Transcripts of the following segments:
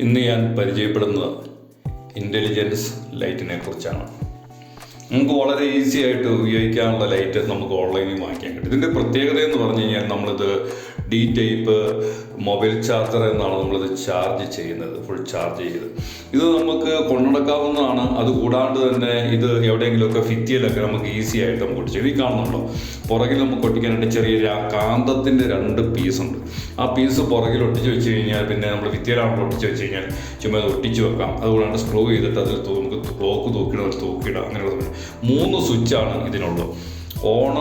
ഇന്ന് ഞാൻ പരിചയപ്പെടുന്നത് ഇന്റലിജൻസ് ലൈറ്റിനെ കുറിച്ചാണ്. നമുക്ക് വളരെ ഈസി ആയിട്ട് ഉപയോഗിക്കാനുള്ള ലൈറ്റ് നമുക്ക് ഓൺലൈനിൽ വാങ്ങിക്കാൻ കിട്ടും. ഇതിന്റെ പ്രത്യേകത എന്ന് പറഞ്ഞു കഴിഞ്ഞാൽ നമ്മളിത് ഡി ടൈപ്പ് മൊബൈൽ ചാർജർ എന്നാണ് നമ്മളിത് ചാർജ് ചെയ്യുന്നത് ഫുൾ ചാർജ് ചെയ്ത്. ഇത് നമുക്ക് കൊണ്ടുനടക്കാവുന്നതാണ്. അത് കൂടാണ്ട് തന്നെ ഇത് എവിടെയെങ്കിലുമൊക്കെ ഫിത്തിയിലൊക്കെ നമുക്ക് ഈസി ആയിട്ട് നമുക്ക് ഒട്ടിച്ചു ഈ കാണുന്നുണ്ടോ? പുറകിൽ നമുക്ക് ഒട്ടിക്കാനായിട്ട് ചെറിയ കാന്തത്തിന്റെ രണ്ട് പീസ് ഉണ്ട്. ആ പീസ് പുറകിൽ ഒട്ടിച്ച് വെച്ച് കഴിഞ്ഞാൽ പിന്നെ നമ്മൾ ഫിത്തിയിലാണല്ലോ ഒട്ടിച്ച് വെച്ച് കഴിഞ്ഞാൽ ചുമ്മാ അത് ഒട്ടിച്ച് വെക്കാം. അതുകൂടാണ്ട് സ്ക്രൂ ചെയ്തിട്ട് അതിൽ നമുക്ക് ക്ലോക്ക് തൂക്കിയിടാം അതിൽ തൂക്കിയിടാം അങ്ങനെയുള്ള മൂന്ന് സ്വിച്ചാണ് ഇതിനുള്ളത്. ഓൺ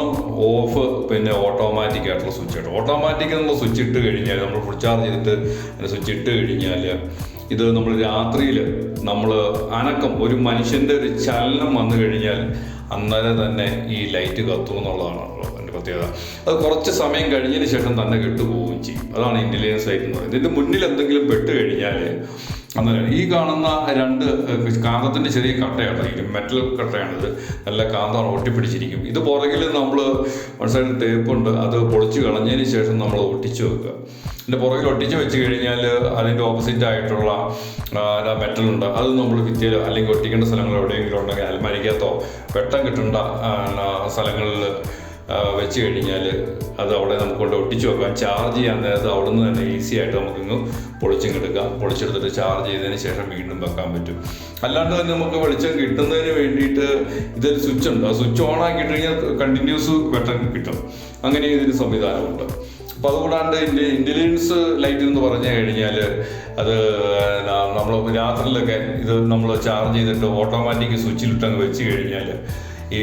ഓഫ് പിന്നെ ഓട്ടോമാറ്റിക് ആയിട്ടുള്ള സ്വിച്ച് ഇട്ട് ഓട്ടോമാറ്റിക് നമ്മൾ സ്വിച്ച് ഇട്ട് കഴിഞ്ഞാൽ നമ്മൾ ഫുൾ ചാർജ് ചെയ്തിട്ട് സ്വിച്ച് ഇട്ട് കഴിഞ്ഞാൽ ഇത് നമ്മൾ രാത്രിയിൽ നമ്മൾ അനക്കം ഒരു മനുഷ്യന്റെ ഒരു ചലനം വന്നു കഴിഞ്ഞാൽ അന്നേരം തന്നെ ഈ ലൈറ്റ് കത്തും എന്നുള്ളതാണ് അതിന്റെ പ്രത്യേകത. അത് കുറച്ച് സമയം കഴിഞ്ഞതിന് ശേഷം തന്നെ കെട്ടുപോവുകയും ചെയ്യും. അതാണ് ഇന്റലിജൻസ് ലൈറ്റ് എന്ന് പറയുന്നത്. ഇതിന്റെ മുന്നിൽ എന്തെങ്കിലും പെട്ട് കഴിഞ്ഞാൽ അന്നേരം ഈ കാണുന്ന രണ്ട് കാന്തത്തിന്റെ ചെറിയ കട്ടയാണ്. ഈ മെറ്റൽ കട്ടയാണിത്. നല്ല കാന്തമാണ് ഒട്ടിപ്പിടിച്ചിരിക്കും. ഇത് പുറകിൽ നമ്മൾ വൺ ടേപ്പ് ഉണ്ട്. അത് പൊളിച്ച് കളഞ്ഞതിന് ശേഷം നമ്മൾ ഒട്ടിച്ച് വെക്കുക. അതിന്റെ പുറകിൽ ഒട്ടിച്ച് വെച്ച് കഴിഞ്ഞാൽ അതിന്റെ ഓപ്പോസിറ്റ് ആയിട്ടുള്ള മെറ്റൽ ഉണ്ട്. അത് നമ്മൾ വിദ്യയിൽ അല്ലെങ്കിൽ ഒട്ടിക്കേണ്ട സ്ഥലങ്ങൾ എവിടെയെങ്കിലും ഉണ്ടെങ്കിൽ അലമാരിക്കകത്തോ വെട്ടം കിട്ടേണ്ട സ്ഥലങ്ങളിൽ വെച്ച് കഴിഞ്ഞാൽ അത് അവിടെ നമുക്ക് കൊണ്ട് ഒട്ടിച്ച് വെക്കാം. ചാർജ് ചെയ്യാൻ നേരത്ത് അവിടെ നിന്ന് തന്നെ ഈസി ആയിട്ട് നമുക്കിങ്ങ് പൊളിച്ചും എടുക്കാം. പൊളിച്ചെടുത്തിട്ട് ചാർജ് ചെയ്തതിന് ശേഷം വീണ്ടും വെക്കാൻ പറ്റും. അല്ലാണ്ട് തന്നെ നമുക്ക് വെളിച്ചം കിട്ടുന്നതിന് വേണ്ടിയിട്ട് ഇതൊരു സ്വിച്ച് ഉണ്ട്. ആ സ്വിച്ച് ഓൺ ആക്കി കഴിഞ്ഞാൽ കണ്ടിന്യൂസ് വെട്ടൻ കിട്ടും. അങ്ങനെ ഇതിന് സംവിധാനമുണ്ട്. അപ്പോൾ അതുകൂടാണ്ട് ഇന്റലിജൻസ് ലൈറ്റ് എന്ന് പറഞ്ഞു കഴിഞ്ഞാൽ അത് നമ്മൾ രാത്രിയിലൊക്കെ ഇത് നമ്മൾ ചാർജ് ചെയ്തിട്ട് ഓട്ടോമാറ്റിക് സ്വിച്ചിലിട്ടങ്ങ് വെച്ച് കഴിഞ്ഞാൽ ഈ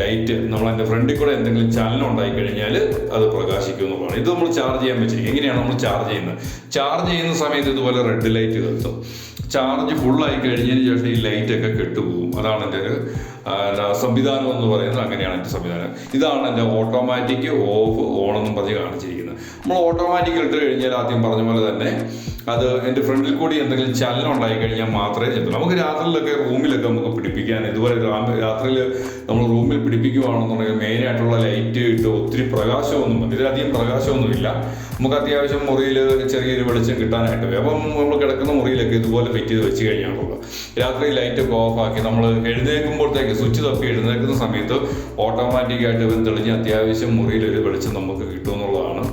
ലൈറ്റ് നമ്മൾ അതിന്റെ ഫ്രണ്ടിൽ കൂടെ എന്തെങ്കിലും ചലനം ഉണ്ടായി കഴിഞ്ഞാൽ അത് പ്രകാശിക്കും എന്നുള്ളതാണ് ഇത് നമ്മൾ ചാർജ് ചെയ്യാൻ വെച്ചിരിക്കും. എങ്ങനെയാണ് നമ്മൾ ചാർജ് ചെയ്യുന്നത്? ചാർജ് ചെയ്യുന്ന സമയത്ത് ഇതുപോലെ റെഡ് ലൈറ്റ് കത്തും ചാർജ് ഫുള്ളായി കഴിഞ്ഞതിന് ശേഷം ഈ ലൈറ്റൊക്കെ കെട്ടുപോകും. അതാണ് എന്റെ ഒരു സംവിധാനം എന്ന് പറയുന്നത് അങ്ങനെയാണ് എന്റെ സംവിധാനം. ഇതാണ് എന്റെ ഓട്ടോമാറ്റിക് ഓഫ് ഓൺ എന്നും പറഞ്ഞ് കാണിച്ചിരിക്കുന്നത്. നമ്മൾ ഓട്ടോമാറ്റിക് ഇട്ട് കഴിഞ്ഞാൽ ആദ്യം പറഞ്ഞ പോലെ തന്നെ അത് എന്റെ ഫ്രണ്ടിൽ കൂടി എന്തെങ്കിലും ചലനം ഉണ്ടായി കഴിഞ്ഞാൽ മാത്രമേ ചെത്തുള്ളൂ നമുക്ക് രാത്രിയിലൊക്കെ റൂമിലൊക്കെ നമുക്ക് പിടിപ്പിക്കാൻ ഇതുപോലെ രാത്രിയിൽ നമ്മൾ റൂമിൽ പിടിപ്പിക്കുകയാണെന്നുണ്ടെങ്കിൽ മെയിനായിട്ടുള്ള ലൈറ്റ് ഇട്ട് ഒത്തിരി പ്രകാശമൊന്നും ഇതിലധികം പ്രകാശമൊന്നുമില്ല. നമുക്ക് അത്യാവശ്യം മുറിയിൽ ചെറിയൊരു വെളിച്ചം കിട്ടാനായിട്ട്. അപ്പം നമ്മൾ കിടക്കുന്ന മുറിയിലൊക്കെ ഇതുപോലെ ഫിറ്റ് ചെയ്ത് വെച്ച് കഴിഞ്ഞാണുള്ളത് രാത്രി ലൈറ്റൊക്കെ ഓഫാക്കി നമ്മൾ എഴുന്നേൽക്കുമ്പോഴത്തേക്ക് സ്വിച്ച് തപ്പി എഴുന്നേൽക്കുന്ന സമയത്ത് ഓട്ടോമാറ്റിക്കായിട്ട് തെളിഞ്ഞ് അത്യാവശ്യം മുറിയിലൊരു വെളിച്ചം നമുക്ക് കിട്ടുമെന്നുള്ളതാണ്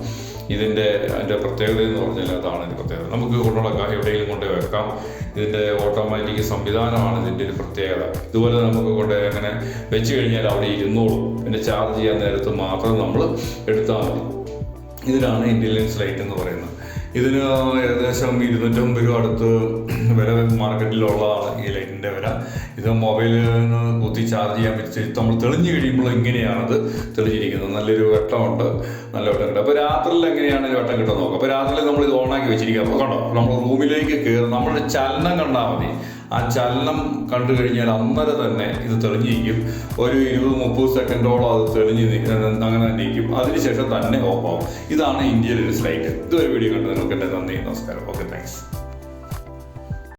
ഇതിന്റെ അതിന്റെ പ്രത്യേകത എന്ന് പറഞ്ഞാൽ അതാണ് ഇതിന്റെ പ്രത്യേകത. നമുക്ക് കൊണ്ടുനടക്കാം എവിടെയെങ്കിലും കൊണ്ട് വെക്കാം. ഇതിന്റെ ഓട്ടോമാറ്റിക് സംവിധാനമാണ് ഇതിന്റെ ഒരു പ്രത്യേകത. ഇതുപോലെ നമുക്ക് കൊണ്ട് അങ്ങനെ വെച്ച് കഴിഞ്ഞാൽ അവിടെ ഇരുന്നോളും. പിന്നെ ചാർജ് ചെയ്യാൻ നേരത്ത് മാത്രം നമ്മൾ എടുത്താൽ മതി. ഇതിനാണ് ഇന്റലിജൻസ് ലൈറ്റ് എന്ന് പറയുന്നത്. ഇതിന് ഏകദേശം ഇരുന്നൂറ്റമ്പത് രൂപ അടുത്ത് വില മാർക്കറ്റിലുള്ളതാണ് ഈ ലൈറ്റിന്റെ വില. ഇത് മൊബൈലിന് കുത്തി ചാർജ് ചെയ്യാൻ പറ്റി നമ്മൾ തെളിഞ്ഞു കഴിയുമ്പോൾ ഇങ്ങനെയാണത് തെളിഞ്ഞിരിക്കുന്നത്. നല്ലൊരു വെട്ടമുണ്ട് നല്ല വെട്ടം കിട്ടും അപ്പോൾ രാത്രിയിൽ എങ്ങനെയാണ് ഒരു വെട്ടം കിട്ടുന്നത് നോക്കാം. അപ്പോൾ രാത്രിയിൽ നമ്മൾ ഇത് ഓണാക്കി വെച്ചിരിക്കുക അപ്പോൾ കണ്ടോ നമ്മൾ റൂമിലേക്ക് കയറും നമ്മുടെ ചലനം കണ്ടാൽ മതി. ആ ചലനം കണ്ടു കഴിഞ്ഞാൽ അന്നേരം തന്നെ ഇത് തെളിഞ്ഞിരിക്കും. ഒരു ഇരുപത് മുപ്പത് സെക്കൻഡോളം അത് തെളിഞ്ഞ് അങ്ങനെ തന്നെ ഇരിക്കും അതിനുശേഷം തന്നെ ഓഫ് ആവും. ഇതാണ് ഇന്ത്യയിലെ ഒരു സ്ലൈറ്റ് ഇതൊരു വീഡിയോ കണ്ടത് നിങ്ങൾക്ക് എന്റെ നന്ദി നമസ്കാരം. Okay thanks